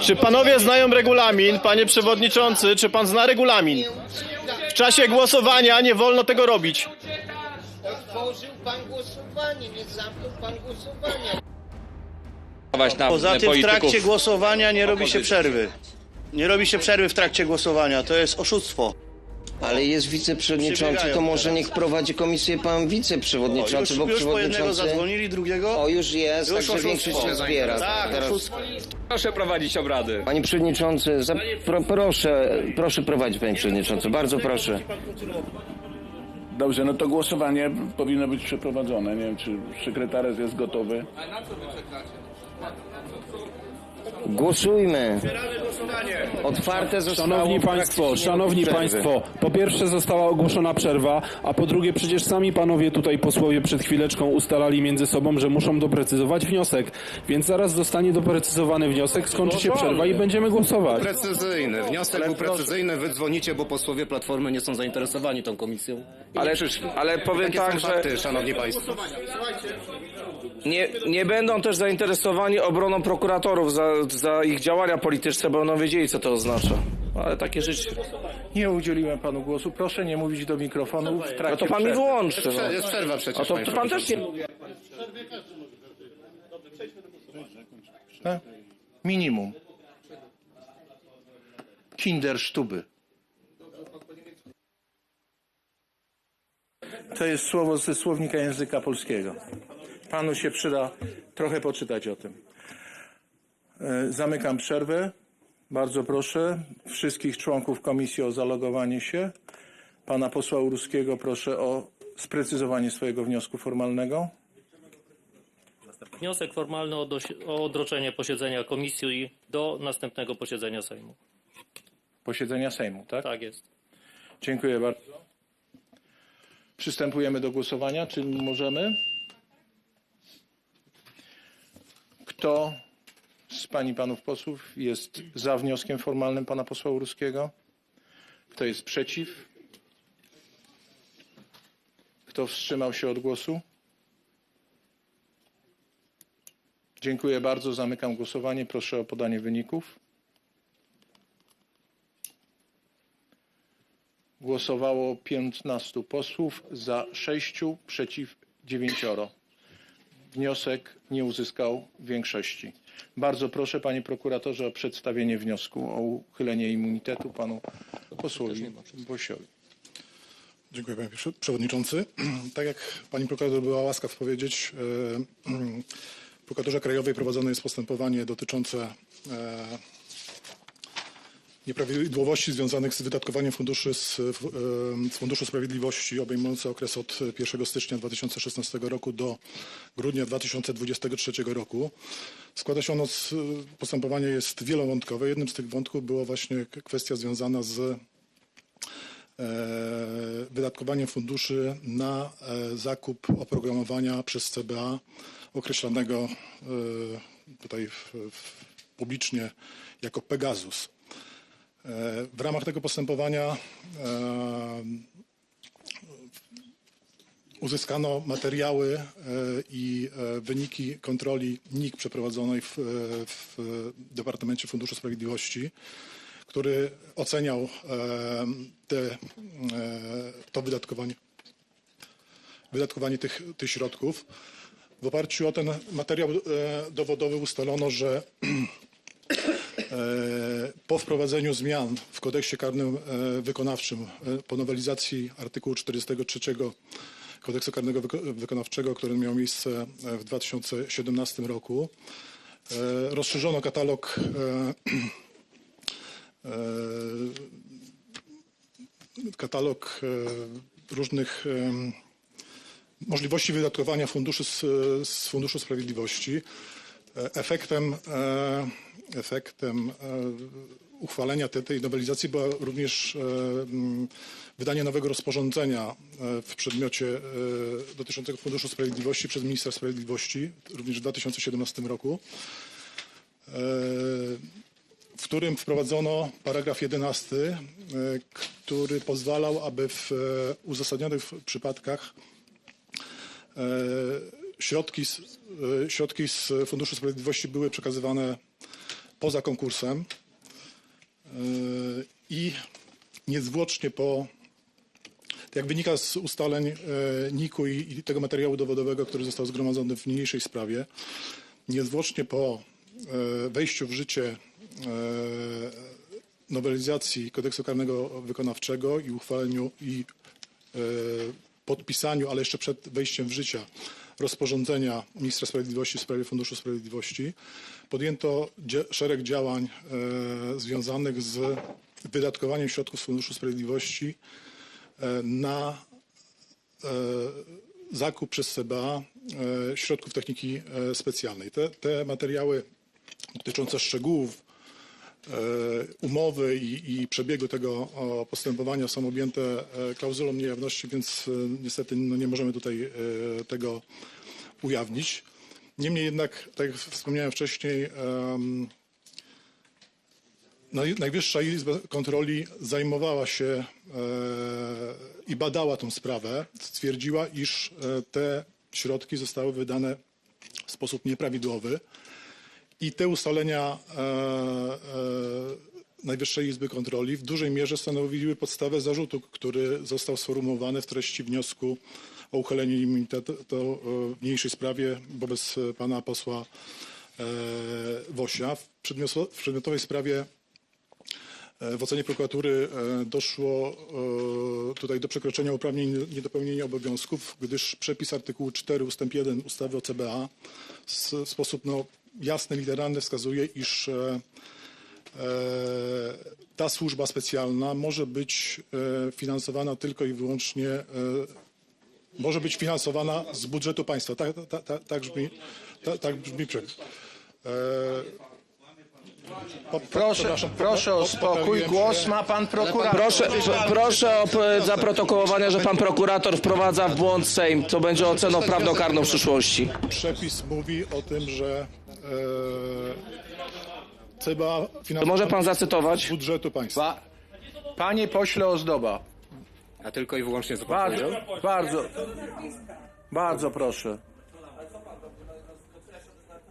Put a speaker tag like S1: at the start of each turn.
S1: Czy panowie znają regulamin? Panie przewodniczący, czy pan zna regulamin? W czasie głosowania nie wolno tego robić.
S2: Otworzył pan głosowanie, nie zamknął pan głosowania.
S3: Poza tym w trakcie głosowania nie robi się przerwy. Nie robi się przerwy w trakcie głosowania, to jest oszustwo.
S2: Ale jest wiceprzewodniczący,
S3: Przybiegają
S2: to może
S3: teraz.
S2: niech prowadzi komisję pan
S3: O,
S2: wiceprzewodniczący,
S3: już,
S2: bo
S3: już po jednego
S2: przewodniczący...
S3: zadzwonili, drugiego.
S2: O, już jest,
S3: Już
S2: także
S3: oszustwo.
S2: większość się zbiera.
S3: Tak,
S2: Teraz...
S3: oszustwo.
S4: Proszę prowadzić obrady.
S2: Panie przewodniczący, za... pro, proszę, proszę prowadzić panie przewodniczący, bardzo proszę.
S5: Dobrze, no to głosowanie powinno być przeprowadzone. Nie wiem, czy sekretariat jest gotowy.
S2: Głosujmy. Otwarte zostało
S6: Szanowni Państwo, Szanowni
S2: przerwy.
S6: Państwo, po pierwsze została ogłoszona przerwa, a po drugie przecież sami panowie tutaj posłowie przed chwileczką ustalali między sobą, że muszą doprecyzować wniosek, więc zaraz zostanie doprecyzowany wniosek, skończy się przerwa i będziemy głosować.
S7: Precyzyjny. Wniosek był precyzyjny. Wy dzwonicie, bo posłowie Platformy nie są zainteresowani tą komisją. I
S4: Ale,
S7: nie przyszli.
S4: ale powiem
S7: Takie
S4: tak,
S7: są
S4: że
S7: fakty, szanowni państwo.
S4: nie, nie będą też zainteresowani obroną prokuratorów za, za ich działania polityczne, bo będą wiedzieli, co to oznacza. Ale takie życie.
S8: Nie udzieliłem panu głosu. Proszę nie mówić do mikrofonu w trakcie
S4: No to pan mi
S8: przerwy.
S4: wyłączy. No.
S7: Jest przerwa przecież,
S4: A to,
S7: panie
S4: to pan też nie.
S8: Tak? Minimum. Kindersztuby. To jest słowo ze słownika języka polskiego. Panu się przyda trochę poczytać o tym. E, Zamykam przerwę. Bardzo proszę wszystkich członków komisji o zalogowanie się. Pana posła Uruskiego proszę o sprecyzowanie swojego wniosku formalnego.
S9: Wniosek formalny o, o odroczenie posiedzenia komisji do następnego posiedzenia Sejmu.
S8: Posiedzenia Sejmu, tak?
S9: Tak jest.
S8: Dziękuję bardzo. Przystępujemy do głosowania. Czy możemy? Kto z pań i panów posłów jest za wnioskiem formalnym pana posła Uruskiego? Kto jest przeciw? Kto wstrzymał się od głosu? Dziękuję bardzo. Zamykam głosowanie. Proszę o podanie wyników. Głosowało 15 posłów, za 6, przeciw 9. Wniosek nie uzyskał większości. Bardzo proszę, panie prokuratorze, o przedstawienie wniosku o uchylenie immunitetu panu posłowi Bosiowi.
S10: Dziękuję panie Prze- przewodniczący. Tak jak pani prokurator była łaskaw powiedzieć, e, w prokuraturze krajowej prowadzone jest postępowanie dotyczące e, nieprawidłowości związanych z wydatkowaniem funduszy z, e, z Funduszu Sprawiedliwości obejmujące okres od 1 stycznia 2016 roku do grudnia 2023 roku. Składa się ono z, postępowanie jest wielowątkowe. Jednym z tych wątków była właśnie kwestia związana z e, wydatkowaniem funduszy na e, zakup oprogramowania przez CBA określanego tutaj w, w, publicznie jako Pegasus. E, W ramach tego postępowania e, uzyskano materiały e, i wyniki kontroli NIK przeprowadzonej w, w Departamencie Funduszu Sprawiedliwości który oceniał te, to wydatkowanie, wydatkowanie tych, tych środków. W oparciu o ten materiał dowodowy ustalono, że po wprowadzeniu zmian w kodeksie karnym e, wykonawczym e, po nowelizacji artykułu 43 kodeksu karnego wyko- wykonawczego, który miał miejsce e, w 2017 roku, e, rozszerzono katalog e, e, katalog e, różnych możliwości wydatkowania funduszy z, z Funduszu Sprawiedliwości. E, Efektem, e, efektem e, uchwalenia te, tej nowelizacji była również wydanie nowego rozporządzenia w przedmiocie dotyczącego Funduszu Sprawiedliwości przez ministra sprawiedliwości, również w 2017 roku. W którym wprowadzono paragraf 11, e, który pozwalał, aby w uzasadnionych przypadkach środki z, e, środki z Funduszu Sprawiedliwości były przekazywane poza konkursem e, i niezwłocznie po, jak wynika z ustaleń e, NIK-u i, tego materiału dowodowego, który został zgromadzony w niniejszej sprawie, niezwłocznie po wejściu w życie nowelizacji kodeksu karnego wykonawczego i uchwaleniu i podpisaniu, ale jeszcze przed wejściem w życie rozporządzenia ministra sprawiedliwości w sprawie Funduszu Sprawiedliwości podjęto szereg działań e, związanych z wydatkowaniem środków z Funduszu Sprawiedliwości e, na e, zakup przez CBA środków techniki specjalnej. Te, te materiały dotyczące szczegółów umowy i, i przebiegu tego postępowania są objęte e, klauzulą niejawności, więc e, niestety no, nie możemy tutaj e, tego ujawnić. Niemniej jednak, tak jak wspomniałem wcześniej, Najwyższa Izba Kontroli zajmowała się e, i badała tą sprawę. Stwierdziła, iż e, te środki zostały wydane w sposób nieprawidłowy i te ustalenia e, e, Najwyższej Izby Kontroli w dużej mierze stanowiły podstawę zarzutu, który został sformułowany w treści wniosku o uchylenie immunitetu e, w niniejszej sprawie wobec pana posła Wosia. W, w przedmiotowej sprawie W ocenie prokuratury doszło tutaj do przekroczenia uprawnień niedopełnienia obowiązków, gdyż przepis artykułu 4 ustęp 1 ustawy o CBA w sposób no, jasny, literalny wskazuje, iż e, e, ta służba specjalna może być e, finansowana tylko i wyłącznie może być finansowana z budżetu państwa. Tak, tak, tak, tak brzmi, tak, tak brzmi przepis. Po- po-
S8: Proszę, proszę o
S10: po-
S8: spokój. Głos ma pan prokurator.
S4: Proszę, proszę o zaprotokołowanie, że pan prokurator wprowadza w błąd Sejm. To będzie oceną prawnokarną w przyszłości.
S10: Przepis mówi o tym, że CBA
S4: To
S10: finansuje
S4: może pan zacytować?
S10: budżetu państwa.
S8: Pa, panie pośle Ozdoba,
S7: A tylko i wyłącznie co pan
S8: bardzo,
S7: powiedział?
S8: bardzo, bardzo proszę.